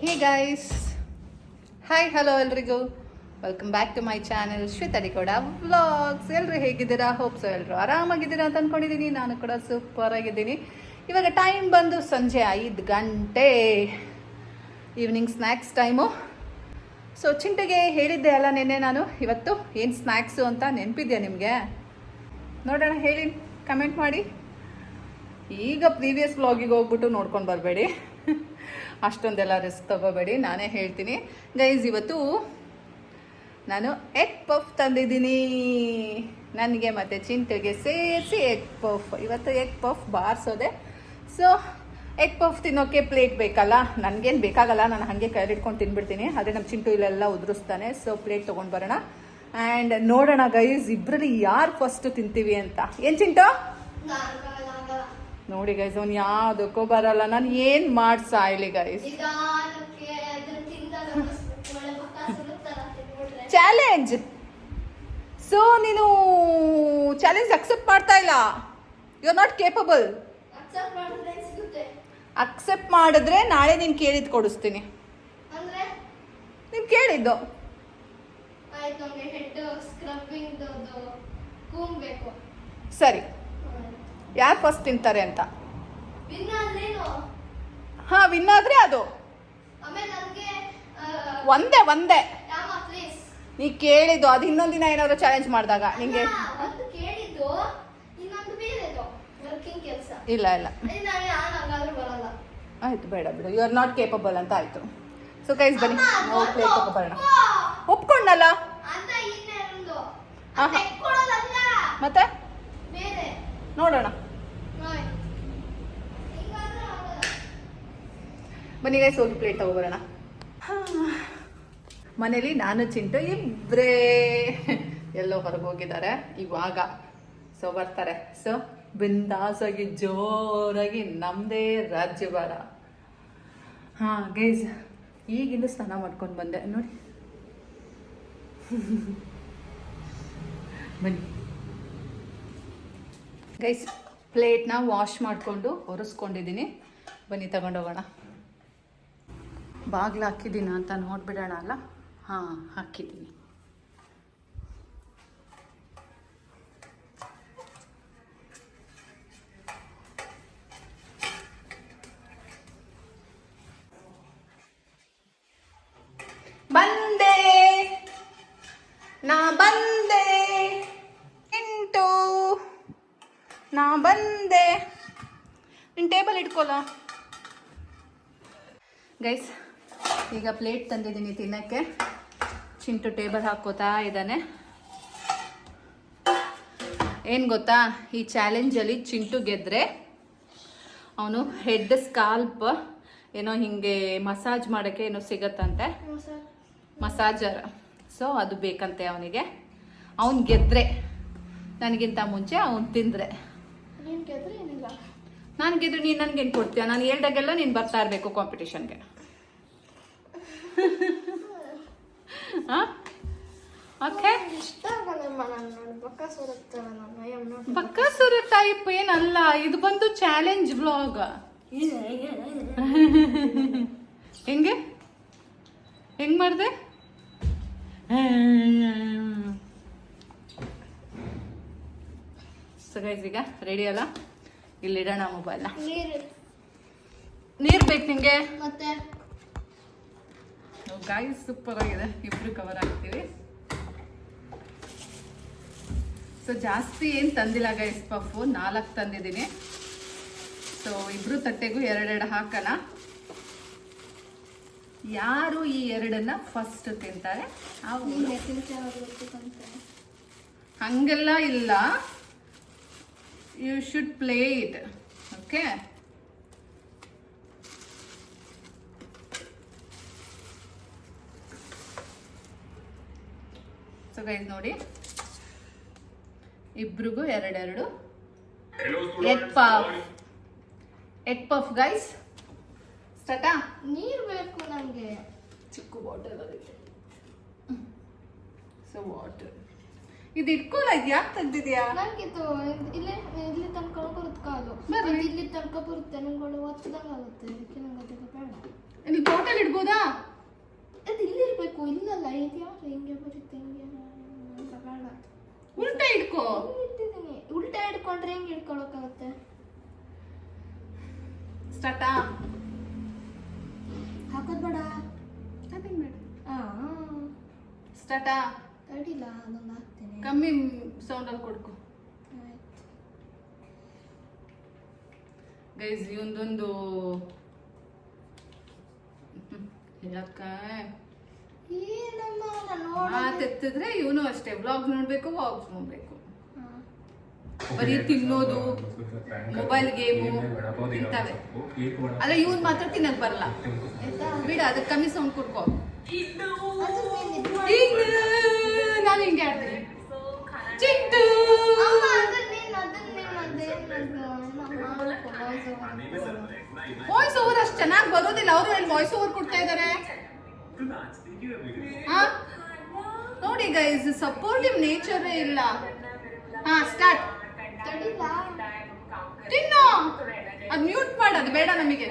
ಹೇ guys hi hello ಎಲ್ರಿಗೂ. Welcome back to my channel ಶ್ವೇತಡಿ ಕೂಡ vlogs ಎಲ್ಲರೂ ಹೇಗಿದ್ದೀರಾ ಹೋಪ್ಸ್ ಎಲ್ಲರೂ ಆರಾಮಾಗಿದ್ದೀರಾ ಅಂತ ಅಂದ್ಕೊಂಡಿದ್ದೀನಿ ನಾನು ಕೂಡ ಸೂಪರ್ ಆಗಿದ್ದೀನಿ. ಇವಾಗ ಟೈಮ್ ಬಂದು ಸಂಜೆ ಐದು ಗಂಟೆ. ಈವ್ನಿಂಗ್ ಸ್ನ್ಯಾಕ್ಸ್ ಟೈಮು ಸೊ ಚಿಂಟೆಗೆ ಹೇಳಿದ್ದೆ ಅಲ್ಲ ನಿನ್ನೆ ನಾನು. ಇವತ್ತು ಏನು ಸ್ನ್ಯಾಕ್ಸು ಅಂತ ನೆನಪಿದೆಯಾ ನಿಮಗೆ? ನೋಡೋಣ, ಹೇಳಿ ಕಮೆಂಟ್ ಮಾಡಿ. ಈಗ ಪ್ರೀವಿಯಸ್ ಬ್ಲಾಗಿಗೆ ಹೋಗ್ಬಿಟ್ಟು ನೋಡ್ಕೊಂಡು ಬರಬೇಡಿ. ಅಷ್ಟೊಂದೆಲ್ಲ ರಿಸ್ಕ್ ತಗೋಬೇಡಿ, ನಾನೇ ಹೇಳ್ತೀನಿ. ಗೈಸ್ ಇವತ್ತು ನಾನು ಎಗ್ ಪಫ್ ತಂದಿದ್ದೀನಿ. ನನಗೆ ಮತ್ತು ಚಿಂತೆಗೆ ಸೇರಿಸಿ ಎಗ್ ಪಫ್ ಇವತ್ತು ಎಗ್ ಪಫ್ ಬಾರಿಸೋದೆ. ಸೊ ಎಗ್ ಪಫ್ ತಿನ್ನೋಕ್ಕೆ ಪ್ಲೇಟ್ ಬೇಕಲ್ಲ? ನನಗೇನು ಬೇಕಾಗಲ್ಲ, ನಾನು ಹಾಗೆ ಕೈಲಿಟ್ಕೊಂಡು ತಿನ್ಬಿಡ್ತೀನಿ. ಆದರೆ ನಮ್ಮ ಚಿಂಟು ಇಲ್ಲೆಲ್ಲ ಉದುರಿಸ್ತಾನೆ ಸೊ ಪ್ಲೇಟ್ ತೊಗೊಂಡು ಬರೋಣ. ಆ್ಯಂಡ್ ನೋಡೋಣ ಗೈಸ್ ಇಬ್ಬರಲ್ಲಿ ಯಾರು ಫಸ್ಟು ತಿಂತೀವಿ ಅಂತ. ಏನು ಚಿಂಟು? ನೋಡಿ ಗೈಸ್ ಅವ್ನು ಯಾವುದಕ್ಕೂ ಬರಲ್ಲ. ನಾನು ಏನು ಮಾಡಿ ಸಾಯ್ಲಿ ಗೈಸ್. ಚಾಲೆಂಜ್ ಸೊ ನೀನು ಚಾಲೆಂಜ್ ಅಕ್ಸೆಪ್ಟ್ ಮಾಡ್ತಾ ಇಲ್ಲ. You are not capable? Accept ಮಾಡಿದ್ರೆ ನಾಳೆ ನೀನು ಕೇಳಿದ್ದು ಕೊಡಿಸ್ತೀನಿ. ನೀನು ಕೇಳಿದ್ದು. ಸರಿ. ಯಾರು ಫಸ್ಟ್ ತಿಂತಾರೆ ಅಂತ? ಹಾ ವಿನ್ ಆದ್ರೆ ಅದು. ಒಂದೇ ಒಂದೇ. ನೀ ಕೇಳಿದ್ದು ಅದು ಇನ್ನೊಂದು ದಿನ ಏನಾದ್ರು ಚಾಲೆಂಜ್ ಮಾಡಿದಾಗ ನಿಂಗೆ? ಇಲ್ಲ ಇಲ್ಲ. ಆಯ್ತು ಬೇಡ ಬಿಡು. ಯು ಆರ್ ನಾಟ್ ಕೇಪಬಲ್ ಅಂತ ಆಯ್ತು. ಸೊ ಕೈಸ್ ಬನ್ನಿ. ಬರೋಣ ಒಪ್ಕೊಂಡಲ್ಲ. ಮತ್ತೆ? ನೋಡೋಣ ನೋಡಿ ಹಿಂಗಾದ್ರೆ ಆಗಲ್ಲ ಬನ್ನಿ ಗೈಸ್ ಒಂದು ಪ್ಲೇಟ್ ತಗೊಬರೋಣ. ಮನೇಲಿ ನಾನು ಚಿಂಟು ಇಬ್ಬರೇ ಎಲ್ಲೋ ಹೊರಗೆ ಹೋಗಿದ್ದಾರೆ ಇವಾಗ ಸೊ ಬರ್ತಾರೆ. ಸೊ ಬಿಂದಾಸಾಗಿ ಜೋರಾಗಿ ನಮ್ಮದೇ ರಾಜ್ಯಭಾರ ಹಾಂ ಗೈಸ್ ಈಗಿಂದ ಸ್ನಾನ ಮಾಡ್ಕೊಂಡು ಬಂದೆ. ನೋಡಿ. ಬನ್ನಿ. ಗೈಸ್ ಪ್ಲೇಟ್ನ ವಾಶ್ ಮಾಡಿಕೊಂಡು ಒರೆಸ್ಕೊಂಡಿದ್ದೀನಿ. ಬನ್ನಿ, ತಗೊಂಡೋಗೋಣ. ಬಾಗಿಲು ಹಾಕಿದ್ದೀನ ಅಂತ ನೋಡಿಬಿಡೋಣ ಅಲ್ಲ ಹಾಂ, ಹಾಕಿದ್ದೀನಿ. ಬಂದೆ! ನಾ ಬಂದೆ! ಎಂಟು! ನಾ ಬಂದೆ! ನಿನ್ನ ಟೇಬಲ್ ಇಟ್ಕೊಲ್ಲ ಗೈಸ್ ಈಗ ಪ್ಲೇಟ್ ತಂದಿದ್ದೀನಿ ತಿನ್ನಕ್ಕೆ. ಚಿಂಟು ಟೇಬಲ್ ಹಾಕೋತಾ ಇದ್ದಾನೆ. ಏನು ಗೊತ್ತಾ? ಈ ಚಾಲೆಂಜಲ್ಲಿ ಚಿಂಟು ಗೆದ್ದರೆ ಅವನು ಹೆಡ್ ಸ್ಕಾಲ್ಪ್ ಏನೋ ಹಿಂಗೆ ಮಸಾಜ್ ಮಾಡೋಕ್ಕೆ ಏನೋ ಸಿಗತ್ತಂತೆ. ಮಸಾಜರ್ ಸೊ ಅದು ಬೇಕಂತೆ ಅವನಿಗೆ. ಅವನು ಗೆದ್ರೆ. ನನಗಿಂತ ಮುಂಚೆ ಅವನು ತಿಂದರೆ. ನೀನ್ ಗೆದ್ರೆ ಏನಿಲ್ಲ. ನಾನು ಗೆದ್ರೆ ನೀನು ನನಗೇನು ಕೊಡ್ತೀಯ? ನಾನು ಹೇಳ್ದಾಗೆಲ್ಲ ನೀನು ಬರ್ತಾ ಇರಬೇಕು ಕಾಂಪಿಟಿಷನ್ಗೆ ಹಾಂ ಓಕೆ ಇಷ್ಟ ಆಗಲ್ಲಮ್ಮ ನಾನು ನೋಡಿ ಬಕಾಸುರ ತರ ನಾನು I am not Bakasura type ಏನಲ್ಲ ಇದು ಬಂದು ಚಾಲೆಂಜ್ ಬ್ಲಾಗ್ ಹೆಂಗೆ? ಹೆಂಗ್ ಮಾಡಿದೆ? ಸೊ ಗೈಸ್ ಈಗ ರೆಡಿ ಅಲ್ಲ? ಇಲ್ಲಿಡೋಣ ಮೊಬೈಲ್ನ ನೀರು. ನೀರು ಬೇಕು ನಿಂಗೆ? ಮತ್ತೆ? ಗಾಯ್ಸ್ ಸೂಪರ್ ಆಗಿದೆ. ಇಬ್ರು ಕವರ್ ಆಗ್ತೀವಿ. ಸೊ ಜಾಸ್ತಿ ಏನು ತಂದಿಲ್ಲ ಗೈಸ್ ಪಫು ನಾಲ್ಕು ತಂದಿದ್ದೀನಿ. ಸೊ ಇಬ್ರು ತಟ್ಟೆಗೂ ಎರಡೆರಡು ಹಾಕೋಣ. ಯಾರು ಈ ಎರಡನ್ನ ಫಸ್ಟ್ ತಿಂತಾರೆ? ಹಂಗೆಲ್ಲ ಇಲ್ಲ. You should play it okay so guys ನೋಡಿ. ಇಬ್ರಿಗೂ ಎರಡೆರಡು. Egg puff egg puff guys ಸ್ಟಾರ್ಟಾ ನೀರು ಬೇಕು ನಮಗೆ ಚಿಕ್ಕ ಬಾಟಲ್ ಅದಕ್ಕೆ ಸೊ ವಾಟರ್ ಇದು ಇಟ್ಕೊಲ್ಲ ಇದು ಯಾಕೆ ತೆಗ್ದಿದ್ಯಾ ನನಗಿದು ಇಲ್ಲಿ ಇಲ್ಲಿ ತನಕ ಬರುತ್ತೆ ಕಾಲು. ಅದು ಇಲ್ಲಿ ತನಕ ಬರುತ್ತೆ ನಂಗೆ ಒಳ್ಳೆ ಒತ್ತದಂಗೆ ಆಗುತ್ತೆ. ಅದಕ್ಕೆ ನಂಗೆ ಅದಕ್ಕೆ ಬೇಡ. ನೀನು ಬಾಟಲ್ ಅಲ್ಲಿ ಇಡ್ಬೋದಾ? ಅದು ಇಲ್ಲಿರಬೇಕು ಇಲ್ಲಲ್ಲ ಇದು ಯಾರು ಹಿಂಗೆ ಬರುತ್ತೆ ಹಿಂಗೆ. ಉಲ್ಟಾ ಇಟ್ಕೋ ಇಟ್ಟಿದ್ದೀನಿ. ಉಲ್ಟಾ ಹಿಡ್ಕೊಂಡ್ರೆ ಹೆಂಗೆ ಇಟ್ಕೊಳಕಾಗುತ್ತೆ ಸ್ಟಾರ್ಟಾ? ಹಾಕೋದ್ ಬೇಡ. ಅದೇನ್ ಬೇಡ ಸ್ಟಾರ್ಟಾ? ತಡಿಲ್ಲ ಅದೊಂದು ಹಾಕ್ತೇನೆ. ಕಮ್ಮಿ ಸೌಂಡಲ್ಲಿ ಕೊಡ್ಕೊ. ಗೈಸ್ ಇವೊಂದೊಂದು ಹೇಳಕ್ಕ ಏನಮ್ಮ ನಾನು ಮಾತು ಎತ್ತಿದ್ರೆ ಇವನು ಅಷ್ಟೇ ವ್ಲಾಗ್ ನೋಡ್ಬೇಕು ವಾಗ್ಸ್ ನೋಡ್ಬೇಕು. ಬರೀ ತಿನ್ನೋದು ಮೊಬೈಲ್ ಗೇಮು ತಿಂತಾವೆ ಅಲ್ಲ ಇವನ್ ಮಾತ್ರ ತಿನ್ನಕ್ ಬರಲ್ಲ. ಬಿಡ ಅದಕ್ಕೆ ಕಮ್ಮಿ ಸೌಂಡ್ ಕೊಡ್ಕೋ. ನೀನ್ ಹಿಂಗೆ ಆಡ್ತೀನಿ. ಚಿಂಟು ವಾಯ್ಸ್ ಓವರ್ ಅಷ್ಟು ಚೆನ್ನಾಗಿ ಬರೋದಿಲ್ಲ. ಅವರು ಹೇಳಿ ವಾಯ್ಸ್ ಓವರ್ ಕೊಡ್ತಾ ಇದ್ದಾರೆ ನೋಡಿ ಗೈಸ್ ಸಪೋರ್ಟಿವ್ ನೇಚರೇ ಇಲ್ಲ. ಹಾ ಸ್ಟಾರ್ಟ್ ತಿನ್ನೋ. ಅದ್ ಮ್ಯೂಟ್ ಮಾಡೋದು ಬೇಡ ನಮಗೆ.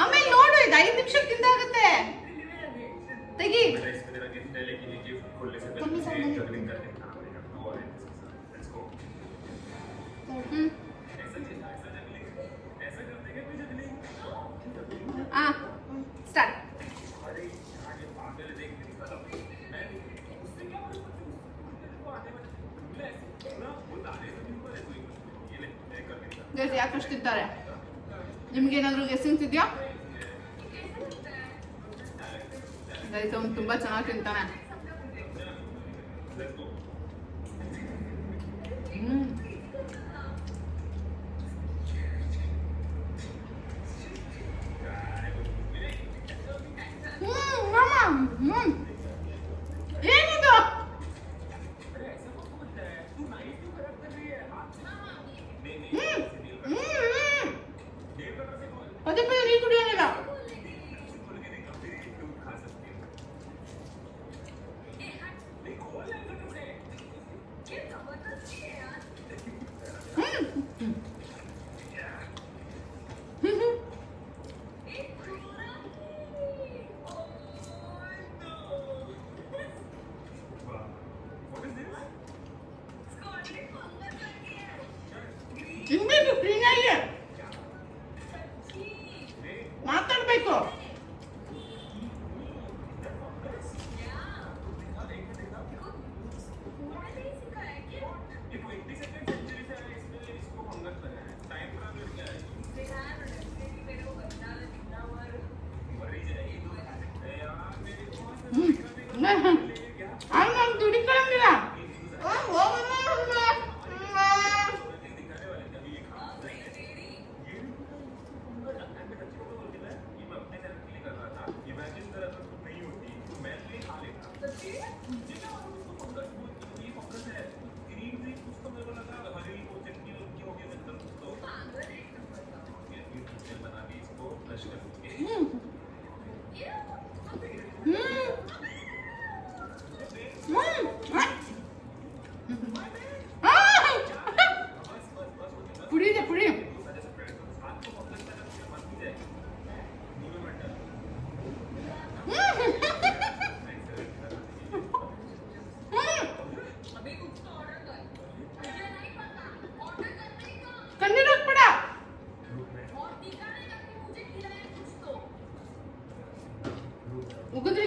ಆಮೇಲೆ ನೋಡು, ಇದು ಐದು ನಿಮಿಷಕ್ಕಿಂತ ತಿಂದಾಗುತ್ತೆ ತೆಗಿ. ಹ್ಮ್. ಆ ಸ್ಟಾರ್ಟ್ ಗೈಸ್ ಯಾಕಷ್ಟು ತಿಂತಾರೆ ನಿಮ್ಗೇನಾದ್ರೂ ಗೆಸ್ಸಿಂಗ್ಸ್ ಇದೆಯಾ ಗೈಸ್ ಅವ್ನು ತುಂಬಾ ಚೆನ್ನಾಗಿ ತಿಂತಾನೆ.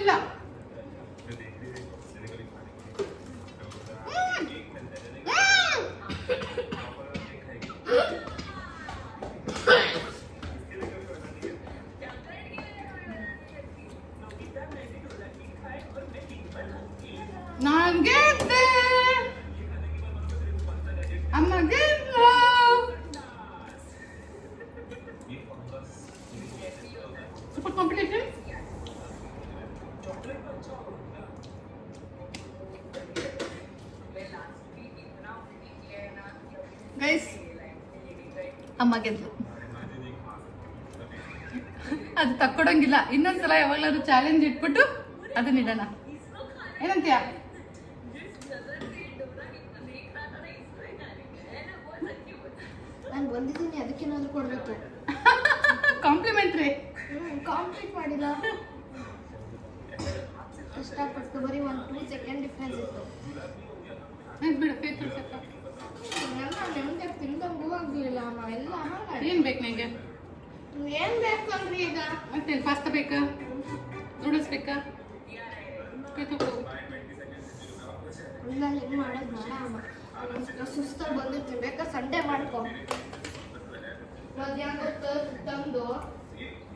Camila. ಅಮ್ಮ ಗೆದ್ಲು ಅದು ತಕ್ಕೊಡಂಗಿಲ್ಲ. ಇನ್ನೊಂದ್ಸಲ ಯಾವಾಗ್ಲಾದ್ರು ಚಾಲೆಂಜ್ ಇಟ್ಬಿಟ್ಟು ಅದನ್ನ ಇಡೋಣ. ಏನಂತೀಯ? ನಾನು ಬಂದಿದ್ದೀನಿ ಅದಕ್ಕೇನಾದ್ರೂ ಕೊಡ್ಬೇಕು. ಕಾಂಪ್ಲಿಮೆಂಟ್ರಿ ಕಾಂಪ್ಲೀಟ್ ಮಾಡಿಲ್ಲ. ಕಷ್ಟಪಟ್ಟು ಬರೀ ಒಂದು ಟೂ ಸೆಕೆಂಡ್ ಡಿಫ್ರೆನ್ಸ್ ಇತ್ತು. ಬಿಡು ಎಲ್ಲ ನೆಮ್ಮದಿ ತಿಂದಂಗೂ ಆಗ್ಲಿಲ್ಲ ಅಮ್ಮ ಎಲ್ಲ. ಏನು ಬೇಕು ನಿಂಗೆ? ಏನ್ ಬೇಕಂದ್ರಿ ಈಗ? ಮತ್ತೆ ಪಾಸ್ತಾ ಬೇಕಾ? ನೂಡಲ್ಸ್ ಬೇಕಾ. ಇಲ್ಲ ಹಿಂಗ್ ಮಾಡೋದು ಬೇಡ ಅಮ್ಮ. ಒಂದ್ಸಲ ಸುಸ್ತಾಗಿ ಬಂದಿರ್ತೀನಿ. ಬೇಕಾ ಸಂಡೆ ಮಾಡ್ಕೊ. ಮಧ್ಯಾಹ್ನ ಹೊತ್ತು ತಂದು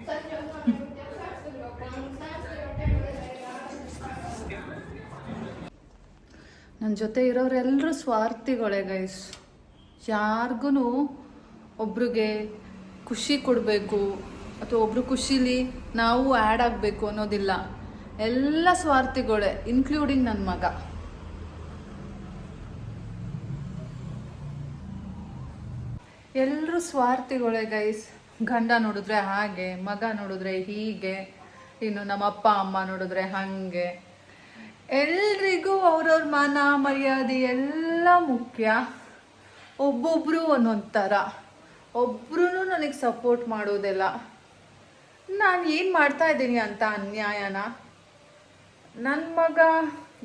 ಸಂಜೆ ಹೊತ್ತು ನಾನು ಕೆಲ್ಸ ಆಡ್ತಿರ್ಬೇಕು. ಅವ್ನು ಸಾಯಂಕಾಲ ಹೊಟ್ಟೆ ಮೇಲೆ ನನ್ನ ಜೊತೆ ಇರೋರೆಲ್ಲರೂ ಸ್ವಾರ್ಥಿಗಳೇ ಗೈಸ್ ಯಾರಿಗೂ ಒಬ್ರಿಗೆ ಖುಷಿ ಕೊಡಬೇಕು ಅಥವಾ ಒಬ್ರು ಖುಷಿಲಿ ನಾವು ಆ್ಯಡ್ ಆಗಬೇಕು ಅನ್ನೋದಿಲ್ಲ. ಎಲ್ಲ ಸ್ವಾರ್ಥಿಗಳೇ ಇನ್ಕ್ಲೂಡಿಂಗ್ ನನ್ನ ಮಗ. ಎಲ್ಲರೂ ಸ್ವಾರ್ಥಿಗಳೇ ಗೈಸ್ ಗಂಡ ನೋಡಿದ್ರೆ ಹಾಗೆ, ಮಗ ನೋಡಿದ್ರೆ ಹೀಗೆ. ಇನ್ನು ನಮ್ಮ ಅಪ್ಪ ಅಮ್ಮ ನೋಡಿದ್ರೆ ಹಾಗೆ. ಎಲ್ರಿಗೂ ಅವ್ರವ್ರ ಮಾನ, ಮರ್ಯಾದೆ ಎಲ್ಲ ಮುಖ್ಯ. ಒಬ್ಬೊಬ್ರು ಒಂದೊಂದು ಥರ ಒಬ್ರು ನನಗೆ ಸಪೋರ್ಟ್ ಮಾಡೋದಿಲ್ಲ. ನಾನು ಏನು ಮಾಡ್ತಾ ಇದ್ದೀನಿ ಅಂತ ಅನ್ಯಾಯನ? ನನ್ನ ಮಗ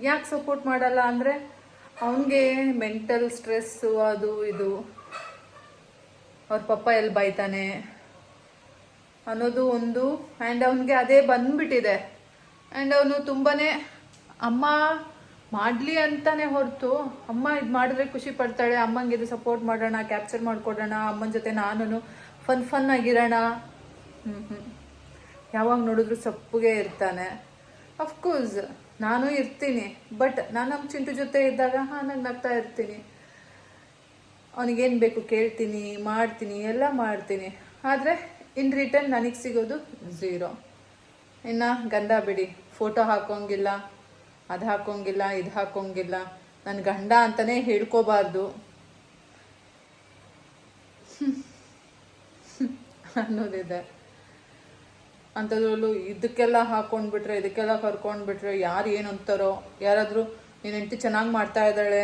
ಯಾಕೆ ಸಪೋರ್ಟ್ ಮಾಡಲ್ಲ ಅಂದರೆ ಅವನಿಗೆ ಮೆಂಟಲ್ ಸ್ಟ್ರೆಸ್ಸು ಅದು ಇದು. ಅವ್ರ ಪಪ್ಪ ಎಲ್ಲಿ ಬೈತಾನೆ? ಅನ್ನೋದು ಒಂದು. ಆ್ಯಂಡ್ ಅವನಿಗೆ ಅದೇ ಬಂದ್ಬಿಟ್ಟಿದೆ. ಆ್ಯಂಡ್ ಅವನು ತುಂಬಾ ಅಮ್ಮ ಮಾಡಲಿ ಅಂತಾನೆ ಹೊರತು, ಅಮ್ಮ ಇದು ಮಾಡಿದ್ರೆ ಖುಷಿ ಪಡ್ತಾಳೆ, ಅಮ್ಮಂಗೆ ಇದು ಸಪೋರ್ಟ್ ಮಾಡೋಣ ಕ್ಯಾಪ್ಚರ್ ಮಾಡಿಕೊಡೋಣ, ಅಮ್ಮನ ಜೊತೆ ನಾನು ಫನ್ ಫನ್ ಆಗಿರೋಣ. ಹ್ಞೂ ಹ್ಞೂ ಯಾವಾಗ ನೋಡಿದ್ರು ಸಪ್ಪಗೆ ಇರ್ತಾನೆ. ಅಫ್ಕೋರ್ಸ್ ನಾನು ಇರ್ತೀನಿ ಬಟ್ ನಾನು ನಮ್ಮ ಚಿಂಟು ಜೊತೆ ಇದ್ದಾಗ, ಹಾಂ, ನಂಗೆ ನಗ್ತಾ ಇರ್ತೀನಿ. ಅವನಿಗೇನು ಬೇಕು ಕೇಳ್ತೀನಿ, ಮಾಡ್ತೀನಿ, ಎಲ್ಲ ಮಾಡ್ತೀನಿ. ಆದರೆ ಇನ್ ರಿಟರ್ನ್ ನನಗೆ ಸಿಗೋದು ಝೀರೋ ಇನ್ನು ಗಂಧ ಬಿಡಿ ಫೋಟೋ ಹಾಕೋಂಗಿಲ್ಲ. ಅದು ಹಾಕೋಂಗಿಲ್ಲ, ಇದು ಹಾಕೋಂಗಿಲ್ಲ. ನನ್ನ ಗಂಡ ಅಂತಲೇ ಹೇಳ್ಕೋಬಾರ್ದು. ಅನ್ನೋದಿದೆ. ಅಂಥದ್ರಲ್ಲೂ ಇದಕ್ಕೆಲ್ಲ ಹಾಕೊಂಡ್ಬಿಟ್ರೆ, ಇದಕ್ಕೆಲ್ಲ ಕರ್ಕೊಂಡ್ಬಿಟ್ರೆ ಯಾರು ಏನು ಅಂತಾರೋ. ಯಾರಾದರೂ, ನೀನು ಹೆಂಡತಿ ಚೆನ್ನಾಗಿ ಮಾಡ್ತಾ ಇದ್ದಾಳೆ,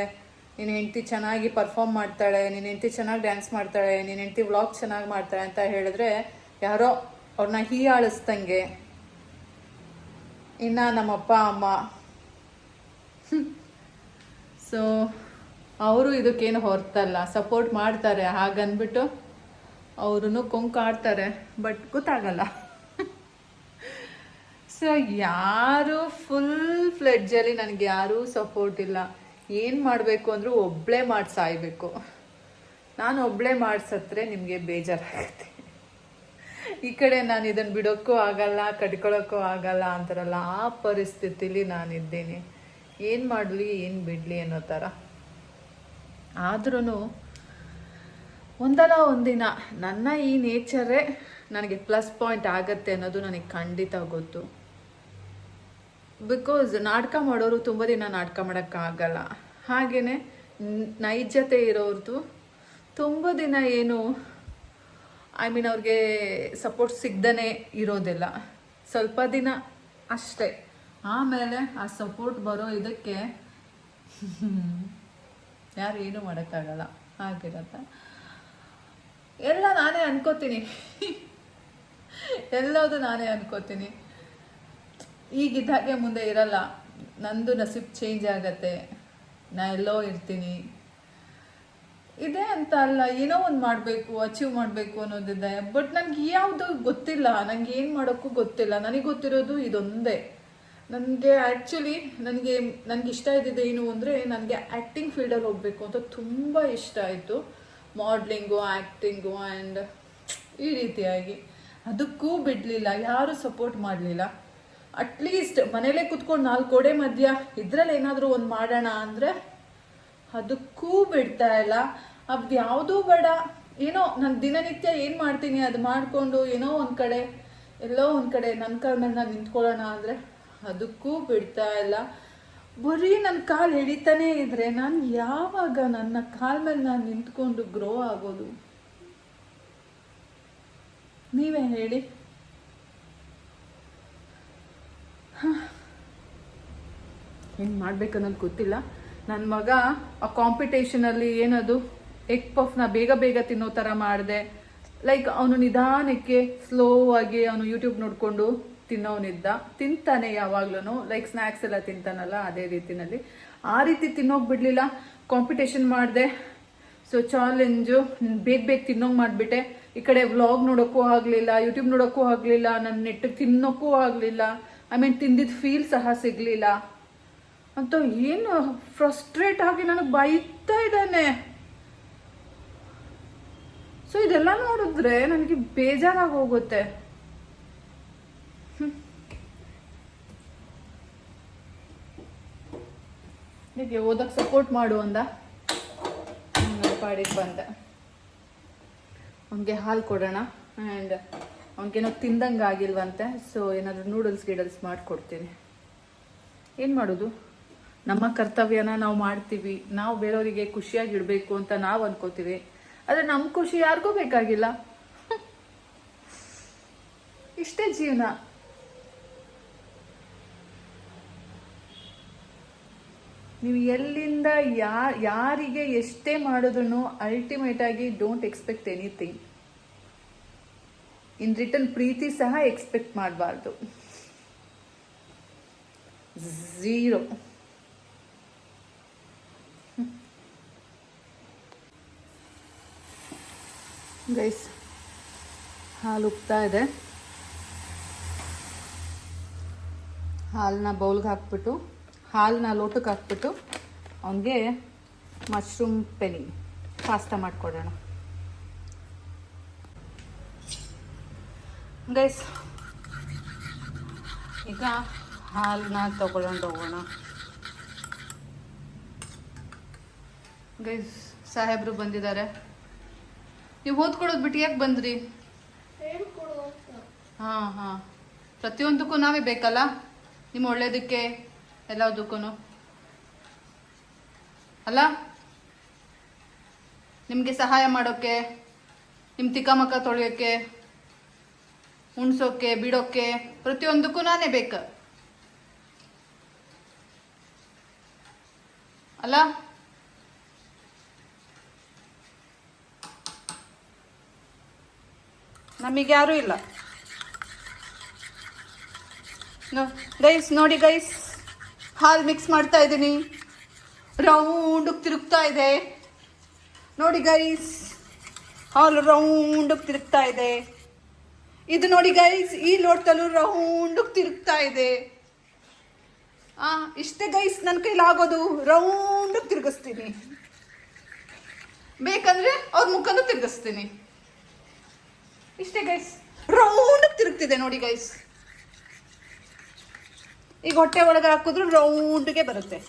ನೀನು ಹೆಂಡತಿ ಚೆನ್ನಾಗಿ ಪರ್ಫಾರ್ಮ್ ಮಾಡ್ತಾಳೆ, ನೀನು ಹೆಂಡತಿ ಚೆನ್ನಾಗಿ ಡ್ಯಾನ್ಸ್ ಮಾಡ್ತಾಳೆ, ನೀನು ಹೆಂಡತಿ ವ್ಲಾಗ್ ಚೆನ್ನಾಗಿ ಮಾಡ್ತಾಳೆ ಅಂತ ಹೇಳಿದ್ರೆ ಯಾರೋ ಅವ್ರನ್ನ ಹೀಯಾಳಿಸ್ದಂಗೆ. ಇನ್ನು ನಮ್ಮಪ್ಪ, ಅಮ್ಮ ಸೊ ಅವರು ಇದಕ್ಕೇನು ಹೊರತಲ್ಲ. ಸಪೋರ್ಟ್ ಮಾಡ್ತಾರೆ. ಹಾಗನ್ಬಿಟ್ಟು ಅವರು ಕೊಂಕಾಡ್ತಾರೆ. ಬಟ್ ಗೊತ್ತಾಗಲ್ಲ. ಸೊ ಯಾರು ಫುಲ್ ಫ್ಲೆಡ್ಜಲ್ಲಿ ನನಗೆ ಯಾರೂ ಸಪೋರ್ಟ್ ಇಲ್ಲ. ಏನು ಮಾಡಬೇಕು ಅಂದರೂ ಒಬ್ಬಳೇ ಮಾಡಿ ಸಾಯ್ಬೇಕು. ನಾನು ಒಬ್ಬಳೇ ಮಾಡಿಸತ್ರೆ ನಿಮಗೆ ಬೇಜಾರಾಗುತ್ತೆ. ಈ ಕಡೆ ನಾನು ಇದನ್ನು ಬಿಡೋಕ್ಕೂ ಆಗಲ್ಲ ಕಟ್ಕೊಳ್ಳೋಕ್ಕೂ ಆಗಲ್ಲ ಅಂತಾರಲ್ಲ, ಆ ಪರಿಸ್ಥಿತಿಲಿ ನಾನಿದ್ದೀನಿ ಏನು ಮಾಡಲಿ, ಏನು ಬಿಡಲಿ ಅನ್ನೋ ಥರ ಆದ್ರೂ ಒಂದಲ್ಲ ಒಂದಿನ ನನ್ನ ಈ ನೇಚರೇ ನನಗೆ ಪ್ಲಸ್ ಪಾಯಿಂಟ್ ಆಗತ್ತೆ ಅನ್ನೋದು ನನಗೆ ಖಂಡಿತ ಗೊತ್ತು. ಬಿಕಾಸ್ ನಾಟಕ ಮಾಡೋರು ತುಂಬ ದಿನ ನಾಟಕ ಮಾಡೋಕ್ಕಾಗಲ್ಲ. ಹಾಗೆಯೇ ನೈಜತೆ ಇರೋರ್ದು ತುಂಬ ದಿನ ಏನು ಐ ಮೀನ್ ಅವ್ರಿಗೆ ಸಪೋರ್ಟ್ ಸಿಗ್ದೇ ಇರೋದಿಲ್ಲ. ಸ್ವಲ್ಪ ದಿನ ಅಷ್ಟೇ. ಆಮೇಲೆ ಆ ಸಪೋರ್ಟ್ ಬರೋ ಇದಕ್ಕೆ ಯಾರು ಏನೂ ಮಾಡೋಕ್ಕಾಗಲ್ಲ. ಹಾಗಿರತ್ತೆ. ಎಲ್ಲ ನಾನೇ ಅನ್ಕೋತೀನಿ. ಎಲ್ಲದು ನಾನೇ ಅನ್ಕೋತೀನಿ. ಈಗಿದ್ದಾಗೆ ಮುಂದೆ ಇರಲ್ಲ. ನಂದು ನಸೀಬ್ ಚೇಂಜ್ ಆಗತ್ತೆ. ನಾ ಎಲ್ಲೋ ಇರ್ತೀನಿ. ಇದೆ ಅಂತ ಅಲ್ಲ, ಏನೋ ಒಂದು ಮಾಡಬೇಕು ಅಚೀವ್ ಮಾಡಬೇಕು ಅನ್ನೋದಿದೆ. ಬಟ್ ನನಗೆ ಯಾವುದು ಗೊತ್ತಿಲ್ಲ. ನನಗೆ ಏನು ಮಾಡೋಕ್ಕೂ ಗೊತ್ತಿಲ್ಲ. ನನಗೆ ಗೊತ್ತಿರೋದು ಇದೊಂದೇ. ನನಗೆ ಆ್ಯಕ್ಚುಲಿ ನನಗೆ ನನಗೆ ಇಷ್ಟ ಇದ್ದಿದ್ದು ಏನು ಅಂದರೆ ನನಗೆ ಆ್ಯಕ್ಟಿಂಗ್ ಫೀಲ್ಡಲ್ಲಿ ಹೋಗಬೇಕು ಅಂತ ತುಂಬ ಇಷ್ಟ ಆಯಿತು. ಮಾಡ್ಲಿಂಗು ಆ್ಯಕ್ಟಿಂಗು ಆ್ಯಂಡ್ ಈ ರೀತಿಯಾಗಿ. ಅದಕ್ಕೂ ಬಿಡಲಿಲ್ಲ, ಯಾರೂ ಸಪೋರ್ಟ್ ಮಾಡಲಿಲ್ಲ. ಅಟ್ಲೀಸ್ಟ್ ಮನೇಲೇ ಕುತ್ಕೊಂಡು ನಾಲ್ಕು ಗೋಡೆ ಮಧ್ಯ ಇದರಲ್ಲಿ ಏನಾದರೂ ಒಂದು ಮಾಡೋಣ ಅಂದರೆ ಅದಕ್ಕೂ ಬಿಡ್ತಾ ಇಲ್ಲ. ಅದು ಯಾವುದೂ ಬೇಡ. ಏನೋ ನಾನು ದಿನನಿತ್ಯ ಏನು ಮಾಡ್ತೀನಿ ಅದು ಮಾಡಿಕೊಂಡು ಏನೋ ಒಂದು ಕಡೆ, ಎಲ್ಲೋ ಒಂದು ಕಡೆ ನನ್ನ ಕಾಲ ಮೇಲೆ ನಾನು ನಿಂತ್ಕೊಳ್ಳೋಣ ಅಂದರೆ ಅದಕ್ಕೂ ಬಿಡ್ತಾ ಇಲ್ಲ. ಬರೀ ನನ್ನ ಕಾಲು ಹಿಡಿತಾನೇ ಇದ್ರೆ ನಾನು ಯಾವಾಗ ನನ್ನ ಕಾಲ ಮೇಲೆ ನಾನು ನಿಂತ್ಕೊಂಡು ಗ್ರೋ ಆಗೋದು? ನೀವೇ ಹೇಳಿ. ಏನು ಮಾಡ್ಬೇಕನ್ನೋದು ಗೊತ್ತಿಲ್ಲ. ನನ್ನ ಮಗ ಆ ಕಾಂಪಿಟೇಷನಲ್ಲಿ ಏನದು ಎಗ್ ಪಫ್ನ ಬೇಗ ಬೇಗ ತಿನ್ನೋ ಥರ ಮಾಡಿದೆ. ಲೈಕ್ ಅವನು ನಿಧಾನಕ್ಕೆ ಸ್ಲೋ ಆಗಿ ಅವನು ಯೂಟ್ಯೂಬ್ ನೋಡ್ಕೊಂಡು ತಿನ್ನೋನಿದ್ದ, ತಿಂತಾನೆ ಯಾವಾಗ್ಲೂ ಲೈಕ್ ಸ್ನ್ಯಾಕ್ಸ್ ಎಲ್ಲ ತಿಂತಾನಲ್ಲ ಅದೇ ರೀತಿನಲ್ಲಿ. ಆ ರೀತಿ ತಿನ್ನೋಕೆ ಬಿಡ್ಲಿಲ್ಲ ಕಾಂಪಿಟೇಷನ್ ಮಾಡಿದೆ. ಸೊ ಚಾಲೆಂಜು ಬೇಗ ಬೇಗ ತಿನ್ನೋಂಗ್ ಮಾಡಿಬಿಟ್ಟೆ. ಈ ಕಡೆ ವ್ಲಾಗ್ ನೋಡೋಕ್ಕೂ ಆಗಲಿಲ್ಲ ಯೂಟ್ಯೂಬ್ ನೋಡೋಕ್ಕೂ ಆಗಲಿಲ್ಲ ನನ್ನ ನೆಟ್ ತಿನ್ನೋಕ್ಕೂ ಆಗಲಿಲ್ಲ. ಐ ಮೀನ್ ತಿಂದಿದ್ದ ಫೀಲ್ ಸಹ ಸಿಗಲಿಲ್ಲ. ಅಂತ ಏನು ಫ್ರಸ್ಟ್ರೇಟ್ ಆಗಿ ನನಗೆ ಬೈತಾ ಇದ್ದಾನೆ. ಸೊ ಇದೆಲ್ಲ ನೋಡಿದ್ರೆ ನನಗೆ ಬೇಜಾರಾಗಿ ಹೋಗುತ್ತೆ. ಹೀಗೆ ಓದಕ್ಕೆ ಸಪೋರ್ಟ್ ಮಾಡು ಅಂದ. ಪಾಡಿಗೆ ಬಂದೆ. ಅವನಿಗೆ ಹಾಲು ಕೊಡೋಣ ಆ್ಯಂಡ್ ಅವನಿಗೇನೋ ತಿಂದಂಗೆ ಆಗಿಲ್ವಂತೆ ಸೊ ಏನಾದರೂ ನೂಡಲ್ಸ್ ಗಿಡಲ್ಸ್ ಮಾಡಿಕೊಡ್ತೀನಿ. ಏನು ಮಾಡೋದು? ನಮ್ಮ ಕರ್ತವ್ಯನ ನಾವು ಮಾಡ್ತೀವಿ. ನಾವು ಬೇರೆಯವರಿಗೆ ಖುಷಿಯಾಗಿ ಇಡಬೇಕು ಅಂತ ನಾವು ಅನ್ಕೋತೀವಿ. ಆದರೆ ನಮ್ಮ ಖುಷಿ ಯಾರಿಗೂ ಬೇಕಾಗಿಲ್ಲ. ಇಷ್ಟೇ ಜೀವನ. ನೀವು ಎಲ್ಲಿಂದ ಯಾ, ಯಾರಿಗೆ ಎಷ್ಟೇ ಮಾಡಿದ್ರು ಅಲ್ಟಿಮೇಟ್ ಆಗಿ don't expect anything in return ಪ್ರೀತಿ ಸಹ ಎಕ್ಸ್ಪೆಕ್ಟ್ ಮಾಡಬಾರ್ದು. ಝೀರೋ ಗೈಸ್ ಹಾಲು ಉಪ್ತಾ ಇದೆ. ಹಾಲನ್ನ ಬೌಲ್ಗೆ ಹಾಕ್ಬಿಟ್ಟು ಹಾಲನ್ನ ಲೋಟಕ್ಕೆ ಹಾಕ್ಬಿಟ್ಟು ಅವನಿಗೆ ಮಶ್ರೂಮ್ ಪೆನಿ ಪಾಸ್ತಾ ಮಾಡಿಕೊಡೋಣ. ಗೈಸ್ ಈಗ ಹಾಲನ್ನ ತಗೊಳ್ಳೋಣ ಹೋಗೋಣ. ಗೈಸ್ ಸಾಹೇಬ್ರು ಬಂದಿದ್ದಾರೆ. ನೀವು ಓದ್ಕೊಡೋದು ಬಿಟ್ಟು ಯಾಕೆ ಬಂದ್ರಿ? ಹಾಂ ಹಾಂ. ಪ್ರತಿಯೊಂದಕ್ಕೂ ನಾವೇ ಬೇಕಲ್ಲ? ನಿಮ್ಮ ಒಳ್ಳೇದಕ್ಕೆ ಎಲ್ಲದಕ್ಕೂ ಅಲ್ಲ? ನಿಮಗೆ ಸಹಾಯ ಮಾಡೋಕ್ಕೆ ನಿಮ್ಮ ತಿಕ್ಕಮಕ್ಕ ತೊಳೆಯೋಕ್ಕೆ ಉಣ್ಸೋಕ್ಕೆ ಬಿಡೋಕ್ಕೆ ಪ್ರತಿಯೊಂದಕ್ಕೂ ನಾನೇ ಬೇಕು. ಅಲ್ಲ? ನಮಗೆ ಯಾರೂ ಇಲ್ಲ. ಗೈಸ್ ನೋಡಿ ಗೈಸ್ ಹಾಲು ಮಿಕ್ಸ್ ಮಾಡ್ತಾ ಇದ್ದೀನಿ. ರೌಂಡಕ್ಕೆ ತಿರುಗ್ತಾ ಇದೆ. ನೋಡಿ ಗೈಸ್ ಹಾಲು ರೌಂಡಕ್ಕೆ ತಿರುಗ್ತಾ ಇದೆ. ಇದು ನೋಡಿ ಗೈಸ್ ಈ ಲೋಟದಲ್ಲೂ ರೌಂಡಕ್ಕೆ ತಿರುಗ್ತಾ ಇದೆ. ಆ, ಇಷ್ಟೇ ಗೈಸ್ ನನ್ನ ಕೈಲಾಗೋದು ರೌಂಡಕ್ಕೆ ತಿರುಗಿಸ್ತೀನಿ. ಬೇಕಂದ್ರೆ ಅವ್ರ ಮುಖನೂ ತಿರುಗಿಸ್ತೀನಿ. ಇಷ್ಟೇ ಗೈಸ್ ರೌಂಡಕ್ಕೆ ತಿರುಗ್ತಿದೆ ನೋಡಿ ಗೈಸ್ ಈಗ ಹೊಟ್ಟೆ ಒಳಗೆ ಹಾಕಿದ್ರು ರೌಂಡ್ಗೆ ಬರುತ್ತೆ.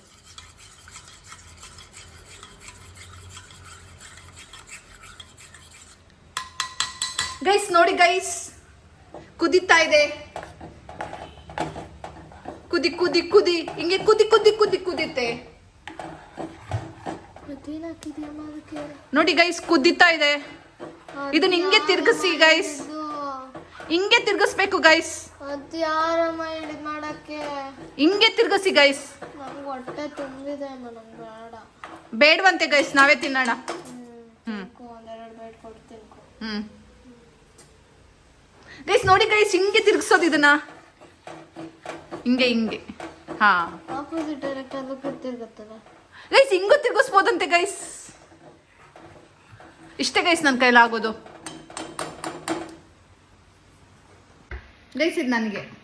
ಗೈಸ್ ನೋಡಿ ಗೈಸ್ ಕುದಿತಾ ಇದೆ. ಕುದಿ ಕುದಿ ಕುದಿ, ಹಿಂಗೆ ಕುದಿ ಕುದಿ ಕುದಿ ಕುದಿತೆ ನೋಡಿ ಗೈಸ್ ಕುದಿತಾ ಇದೆ. ಇದನ್ನ ಹಿಂಗೆ ತಿರ್ಗಿಸಿ ಗೈಸ್ ಹಿಂಗೆ ತಿರ್ಗಿಸ್ಬೇಕು ಗೈಸ್ ಹಿಂಗೆ ತಿರ್ಗಿಸಿ ಗೈಸ್ ಹೊಟ್ಟೆ ತುಂಬಿದೆ ಬೇಡ. ಬೇಡವಂತೆ ಗೈಸ್ ನಾವೇ ತಿನ್ನೋಣ. ಹ್ಮ್ ಗೈಸ್ ನೋಡಿ ಗೈಸ್ ಹಿಂಗೆ ತಿರ್ಗಿಸೋದು ಇದನ್ನ. ಹಿಂಗೆ ಹಿಂಗೆ. ಹಾ. ಆಪೋಸಿಟ್ ಡೈರೆಕ್ಟ್ ಗೈಸ್ ಹಿಂಗೂ ತಿರ್ಗಿಸ್ಬೋದಂತೆ ಗೈಸ್ ಇಷ್ಟೇ ಗೈಸ್ ನನ್ನ ಕೈಲಾಗೋದು. ಗೈಸ್ ಇದು ನನಗೆ.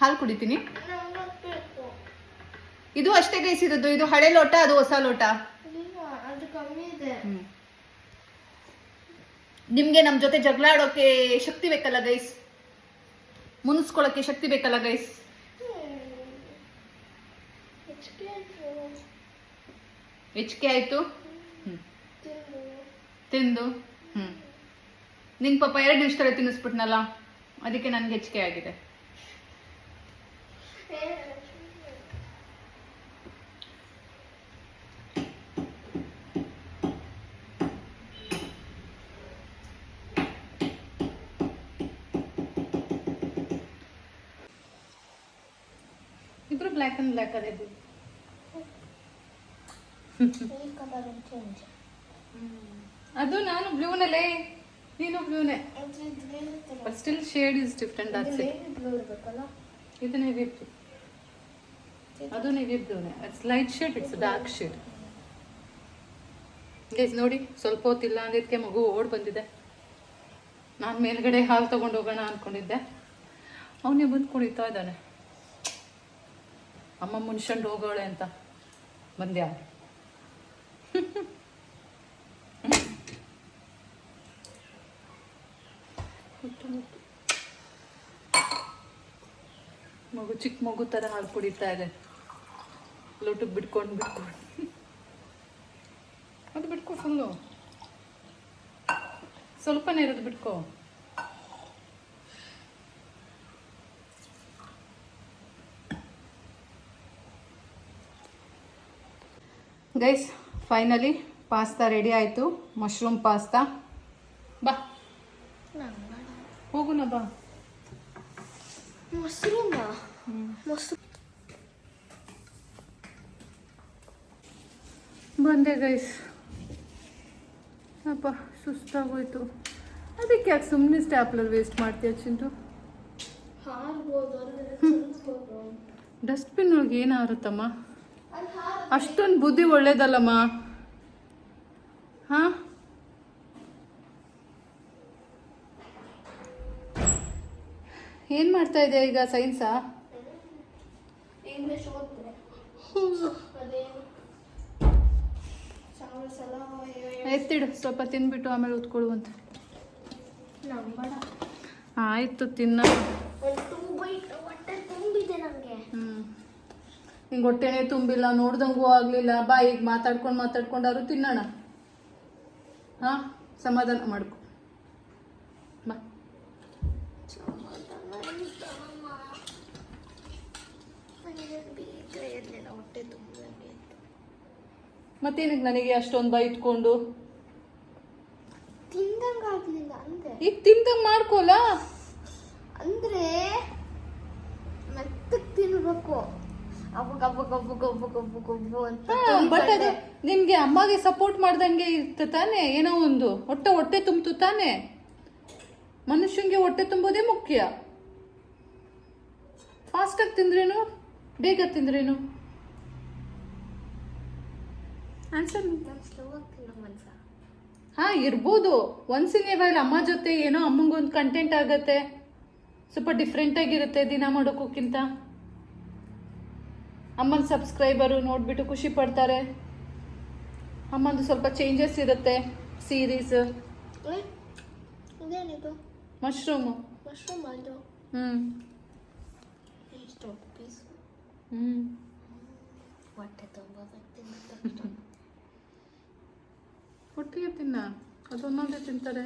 ಹಾಲು ಕುಡಿತೀನಿ. ಇದು ಅಷ್ಟೇ ಗೈಸ್ ಇರೋದು ಇದು ಹಳೆ ಲೋಟ ಅದು ಹೊಸ ಲೋಟ. ನಿಮ್ಗೆ ನಮ್ಮ ಜೊತೆ ಜಗಳ ಆಡೋಕೆ ಶಕ್ತಿ ಬೇಕಲ್ಲ ಗೈಸ್ ಮುನಿಸ್ಕೊಳ್ಳೋಕೆ ಶಕ್ತಿ ಬೇಕಲ್ಲ ಗೈಸ್ ಹೆಚ್ಚಿಗೆ ಆಯ್ತು. ತಿಂದು. ಹ್ಮ್. ನಿನ್ ಪಾಪ ಎರಡು ನಿಮಿಷದಲ್ಲಿ ತಿನ್ನಿಸ್ಬಿಟ್ನಲ್ಲ? ಅದಕ್ಕೆ ನನ್ಗೆ ಹೆಚ್ಚಿಗೆ ಆಗಿದೆ. ಇಬ್ರು ಬ್ಲ್ಯಾಕ್ ಅಂಡ್ ಬ್ಲ್ಯಾಕ್ ಅದೇ ಅದು ನಾನು ಬ್ಲೂನಲ್ಲೇ ನೀನು ಬ್ಲೂನೇ but still shade is different ಇರ್ಬೇಕಲ್ಲ ಇದು ನೇವಿ ಬ್ಲೂ ಅದು navy ಬ್ಲೂನೇ it's light shade it's dark shade guys ನೋಡಿ ಸ್ವಲ್ಪ ಹೊತ್ತಿಲ್ಲ ಅಂದಿದ್ದಕ್ಕೆ ಮಗು ಓಡ್ ಬಂದಿದೆ. ನಾನು ಮೇಲ್ಗಡೆ ಹಾಲು ತೊಗೊಂಡು ಹೋಗೋಣ ಅಂದ್ಕೊಂಡಿದ್ದೆ ಅವನೇ ಬಂದು ಕುಡಿತಾ ಇದ್ದಾನೆ. ಅಮ್ಮ ಮುನ್ಸ್ಕೊಂಡು ಹೋಗೋಳೆ ಅಂತ ಬಂದ್ಯಾ. ಮಗು ಚಿಕ್ಕ ಮಗು ಥರ ಹಾಲು ಕುಡಿತಾ ಇದೆ. ಲೋಟಕ್ಕೆ ಬಿಟ್ಕೊಂಡು ಬಿಟ್ಕೊಂಡು. ಅದು ಬಿಟ್ಕೊ ಫುಲ್ಲು. ಸ್ವಲ್ಪನೇ ಇರೋದು ಬಿಟ್ಕೋ. ಗೈಸ್ ಫೈನಲಿ ಪಾಸ್ತಾ ರೆಡಿ ಆಯಿತು. ಮಶ್ರೂಮ್ ಪಾಸ್ತಾ ಬಾ. ಹೋಗುಣ ಬಾ. ಮಶ್ರೂಮ ಬಂದೆ ಗೈಸ್. ಅಪ್ಪ ಸುಸ್ತಾಗೋಯ್ತು. ಅದಕ್ಕೆ ಯಾಕೆ ಸುಮ್ಮನೆ ಸ್ಟ್ಯಾಪ್ಲರ್ ವೇಸ್ಟ್ ಮಾಡ್ತೀಯ ಚಿಂಟು? ಚಲಿಸ್ಬೋದು ಡಸ್ಟ್ಬಿನ್ ಒಳಗೆ ಏನಾರುತ್ತಮ್ಮ ಅಷ್ಟೊಂದು ಬುದ್ಧಿ ಒಳ್ಳೇದಲ್ಲಮ್ಮ. ಹಾ? ಏನು ಮಾಡ್ತಾ ಇದೆಯಾ ಈಗ ಸೈನ್ಸಾ ಎತ್ತಿಡು ಸ್ವಲ್ಪ ತಿನ್ಬಿಟ್ಟು ಆಮೇಲೆ ಉತ್ಕೊಳ್ಳುವಂತ ಆಯ್ತು ತಿನ್ನ. ಹ್ಞೂ ನಿಂಗೆ ಹೊಟ್ಟೆನೇ ತುಂಬಿಲ್ಲ ನೋಡ್ದಂಗೂ ಆಗಲಿಲ್ಲ. ಬಾ ಈಗ ಮಾತಾಡ್ಕೊಂಡು ಮಾತಾಡ್ಕೊಂಡಾರು ತಿನ್ನೋಣ. ಹಾಂ? ಸಮಾಧಾನ ಮಾಡ್ಕೊ. ಬಾ. ಮತ್ತೇನಕ್ಕೆ ನನಗೆ ಅಷ್ಟೊಂದು ಬೈ ಇಟ್ಕೊಂಡು? ತಿಂದಂಗಾಗ್ಲಿಲ್ಲ ಅಂದೆ ಈಗ ತಿಂದಂಗೆ ಮಾಡ್ಕೋಲ? ಅಂದ್ರೆ ಮೆತ್ತಗೆ ತಿನ್ಬೇಕು. ಬಟ್ ಅದು ನಿಮ್ಗೆ ಅಮ್ಮಗೆ ಸಪೋರ್ಟ್ ಮಾಡ್ದಂಗೆ ಇರ್ತ ತಾನೆ ಏನೋ ಒಂದು ಹೊಟ್ಟೆ ಹೊಟ್ಟೆ ತುಂಬ್ತು ತಾನೆ ಮನುಷ್ಯಂಗೆ ಹೊಟ್ಟೆ ತುಂಬೋದೇ ಮುಖ್ಯ ಫಾಸ್ಟಾಗಿ ತಿಂದ್ರೇನು ಬೇಗ ತಿಂದ್ರೇನು ಹಾ ಇರ್ಬೋದು ಒನ್ಸ್ ಇನ್ ಎ ವೈಲ್ ಅಮ್ಮ ಜೊತೆ ಏನೋ ಅಮ್ಮಂಗೊಂದು ಕಂಟೆಂಟ್ ಆಗತ್ತೆ ಸ್ವಲ್ಪ ಡಿಫ್ರೆಂಟ್ ಆಗಿರುತ್ತೆ ದಿನ ಮಾಡೋಕ್ಕಿಂತ ಅಮ್ಮನ ಸಬ್ಸ್ಕ್ರೈಬರು ನೋಡ್ಬಿಟ್ಟು ಖುಷಿ ಪಡ್ತಾರೆ. ಅಮ್ಮಂದು ಸ್ವಲ್ಪ ಚೇಂಜಸ್ ಇರುತ್ತೆ ಸೀರೀಸ್ ಮಶ್ರೂಮು ಮಶ್ರೂಮ್ ಹ್ಞೂ ಹ್ಞೂ ಹೊಟ್ಟೆ ತುಂಬ ಒಟ್ಟಿಗೆ ತಿನ್ನ. ಅದೊನ್ನೊಂದೇ ತಿಂತಾರೆ.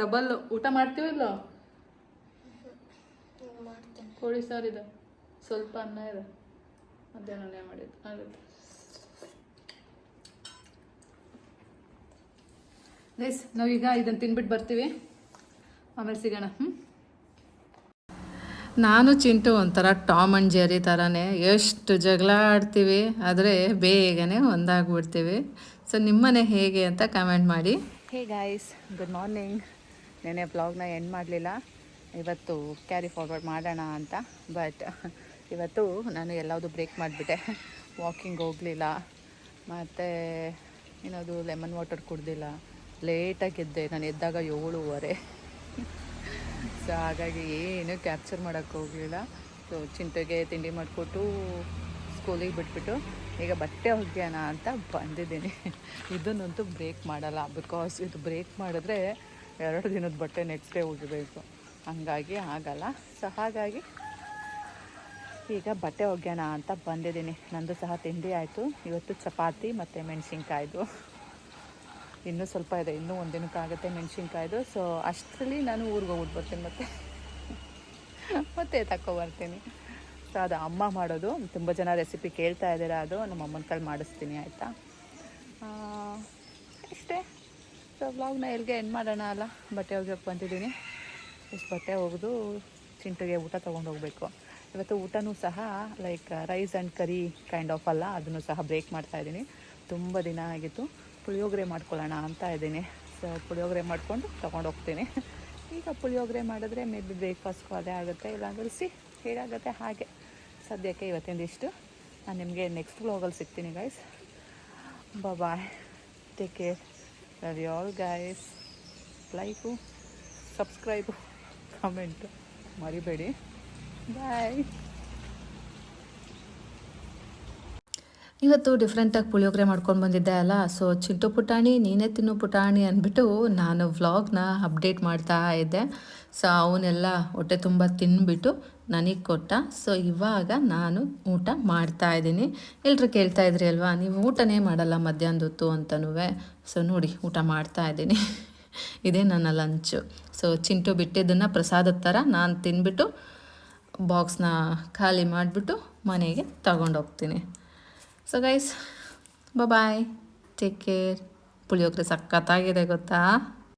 ಡಬಲ್ ಊಟ ಮಾಡ್ತೀವಿಲ್ಲ ಕೋಳಿ ಇದೆ. ಸ್ವಲ್ಪ ಅನ್ನ ಇದೆ. ಮಧ್ಯಾಹ್ನ ಮಾಡಿದ್ದು. ಆಗುತ್ತೆ. ಗೈಸ್ ನಾವೀಗ ಇದನ್ನು ತಿನ್ಬಿಟ್ಟು ಬರ್ತೀವಿ. ಆಮೇಲೆ ಸಿಗೋಣ ಹ್ಞೂ ನಾನು ಚಿಂಟು ಒಂಥರ ಟಾಮ್ ಅಂಡ್ ಜೆರಿ ಥರನೇ ಎಷ್ಟು ಜಗಳ ಆಡ್ತೀವಿ, ಆದರೆ ಬೇಗನೆ ಒಂದಾಗ್ಬಿಡ್ತೀವಿ. ಸೊ ನಿಮ್ಮನೆ ಹೇಗೆ ಅಂತ ಕಮೆಂಟ್ ಮಾಡಿ. ಹೇ ಗಾಯ್ಸ್ ಗುಡ್ ಮಾರ್ನಿಂಗ್ ನೆನೆ ಬ್ಲಾಗ್ನ ಎಂಡ್ ಮಾಡಲಿಲ್ಲ. ಇವತ್ತು ಕ್ಯಾರಿ ಫಾರ್ವರ್ಡ್ ಮಾಡೋಣ ಅಂತ. ಬಟ್ ಇವತ್ತು ನಾನು ಎಲ್ಲವುದು ಬ್ರೇಕ್ ಮಾಡಿಬಿಟ್ಟೆ. ವಾಕಿಂಗ್ ಹೋಗಲಿಲ್ಲ. ಮತ್ತು ಏನದು ಲೆಮನ್ ವಾಟರ್ ಕುಡ್ದಿಲ್ಲ. ಲೇಟಾಗಿ ಎದ್ದೆ. ನಾನು ಎದ್ದಾಗ ಏಳುವರೆ. ಸೊ ಹಾಗಾಗಿ ಏನು ಕ್ಯಾಪ್ಚರ್ ಮಾಡೋಕ್ಕೆ ಹೋಗಲಿಲ್ಲ. ಸೊ ಚಿಂತೆಗೆ ತಿಂಡಿ ಮಾಡಿಕೊಟ್ಟು ಸ್ಕೂಲಿಗೆ ಬಿಟ್ಬಿಟ್ಟು ಈಗ ಬಟ್ಟೆ ಒಗ್ಯೋಣ ಅಂತ ಬಂದಿದ್ದೀನಿ. ಇದನ್ನಂತೂ ಬ್ರೇಕ್ ಮಾಡಲ್ಲ. ಬಿಕಾಸ್ ಇದು ಬ್ರೇಕ್ ಮಾಡಿದ್ರೆ ಎರಡು ದಿನದ ಬಟ್ಟೆ ನೆಕ್ಸ್ಟ್ ಡೇ ಒಗಿಬೇಕು ಹಂಗಾಗಿ ಆಗಲ್ಲ. ಸೊ ಹಾಗಾಗಿ ಈಗ ಬಟ್ಟೆ ಒಗ್ಯೋಣ ಅಂತ ಬಂದಿದ್ದೀನಿ. ನಂದು ಸಹ ತಿಂಡಿ ಆಯಿತು. ಇವತ್ತು ಚಪಾತಿ ಮತ್ತು ಮೆಣಸಿನ್ಕಾಯ್ದು. ಇನ್ನೂ ಸ್ವಲ್ಪ ಇದೆ. ಇನ್ನೂ ಒಂದು ದಿನಕ್ಕಾಗುತ್ತೆ ಮೆಣಸಿನ್ಕಾಯ್ದು. ಸೊ ಅಷ್ಟರಲ್ಲಿ ನಾನು ಊರಿಗೆ ಹೋಗ್ಬಿಟ್ಟು ಬರ್ತೀನಿ ಮತ್ತೆ. ಮತ್ತೆ ತಗೊಬರ್ತೀನಿ ಸೊ ಅದು ಅಮ್ಮ ಮಾಡೋದು. ತುಂಬ ಜನ ರೆಸಿಪಿ ಕೇಳ್ತಾ ಇದ್ದೀರಾ ಅದು. ನಮ್ಮ ಅಮ್ಮನ ಕೈಲಿ ಮಾಡಿಸ್ತೀನಿ, ಆಯಿತಾ? ಇಷ್ಟೇ. ಸೊ ವ್ಲಾಗ್ನ ಎಲ್ಲಿಗೆ ಎಂಡ್ ಮಾಡೋಣ ಅಲ್ಲ? ಬಟ್ಟೆ ಒಗ್ಯೋಕೆ ಬಂದಿದ್ದೀನಿ. ಇಷ್ಟು ಬಟ್ಟೆ ಒಗೆದು ಚಿಂಟಿಗೆ ಊಟ ತೊಗೊಂಡು ಹೋಗಬೇಕು. ಇವತ್ತು ಊಟನೂ ಸಹ like rice and curry kind of ಅಲ್ಲ, ಅದನ್ನು ಸಹ ಬ್ರೇಕ್ ಮಾಡ್ತಾ ಇದ್ದೀನಿ. ತುಂಬ ದಿನ ಆಗಿತ್ತು. ಪುಳಿಯೋಗರೆ ಮಾಡ್ಕೊಳ್ಳೋಣ ಅಂತ ಇದ್ದೀನಿ. ಸೊ ಪುಳಿಯೋಗರೆ ಮಾಡಿಕೊಂಡು ತೊಗೊಂಡು ಹೋಗ್ತೀನಿ. ಈಗ ಪುಳಿಯೋಗರೆ ಮಾಡಿದ್ರೆ ಮೇ ಬಿ ಬ್ರೇಕ್ಫಾಸ್ಟ್ಗೂ ಅದೇ ಆಗುತ್ತೆ. ಇಲ್ಲಾಂದ್ರೆ ಸಿ ಹೇಗಾಗುತ್ತೆ ಹಾಗೆ. ಸದ್ಯಕ್ಕೆ ಇವತ್ತಿಂದ ಇಷ್ಟು. ನಾನು ನಿಮಗೆ ನೆಕ್ಸ್ಟ್ ವ್ಲಾಗಲ್ಲಿ ಸಿಗ್ತೀನಿ guys bye take care love you all guys like subscribe comment ಮರಿಬೇಡಿ. ಬಾಯ್ ಇವತ್ತು ಡಿಫ್ರೆಂಟಾಗಿ ಪುಳಿಯೋಗರೆ ಮಾಡ್ಕೊಂಡು ಬಂದಿದ್ದೆ ಅಲ್ಲ ಸೊ ಚಿಂಟು ಪುಟಾಣಿ, ನೀನೇ ತಿನ್ನು ಪುಟಾಣಿ ಅಂದ್ಬಿಟ್ಟು ನಾನು ವ್ಲಾಗ್ನ ಅಪ್ಡೇಟ್ ಮಾಡ್ತಾ ಇದ್ದೆ. ಸೊ ಅವನ್ನೆಲ್ಲ ಹೊಟ್ಟೆ ತುಂಬ ತಿನ್ಬಿಟ್ಟು ನನಗೆ ಕೊಟ್ಟ. ಸೊ ಇವಾಗ ನಾನು ಊಟ ಮಾಡ್ತಾ ಇದ್ದೀನಿ. ಎಲ್ಲರೂ ಕೇಳ್ತಾ ಇದ್ರಿ ಅಲ್ವಾ? ನೀವು ಊಟನೇ ಮಾಡಲ್ಲ ಮಧ್ಯಾಹ್ನದ ಹೊತ್ತು ಅಂತನೂ ಸೊ ನೋಡಿ, ಊಟ ಮಾಡ್ತಾ ಇದ್ದೀನಿ. ಇದೇ ನನ್ನ ಲಂಚು. ಸೊ ಚಿಂಟು ಬಿಟ್ಟಿದ್ದನ್ನು ಪ್ರಸಾದದ ಥರ ನಾನು ತಿನ್ಬಿಟ್ಟು ಬಾಕ್ಸ್ನ ಖಾಲಿ ಮಾಡಿಬಿಟ್ಟು ಮನೆಗೆ ತಗೊಂಡೋಗ್ತೀನಿ so guys bye take care puliyogare ಸಖತ್ತಾಗಿದೆ, ಗೊತ್ತಾ?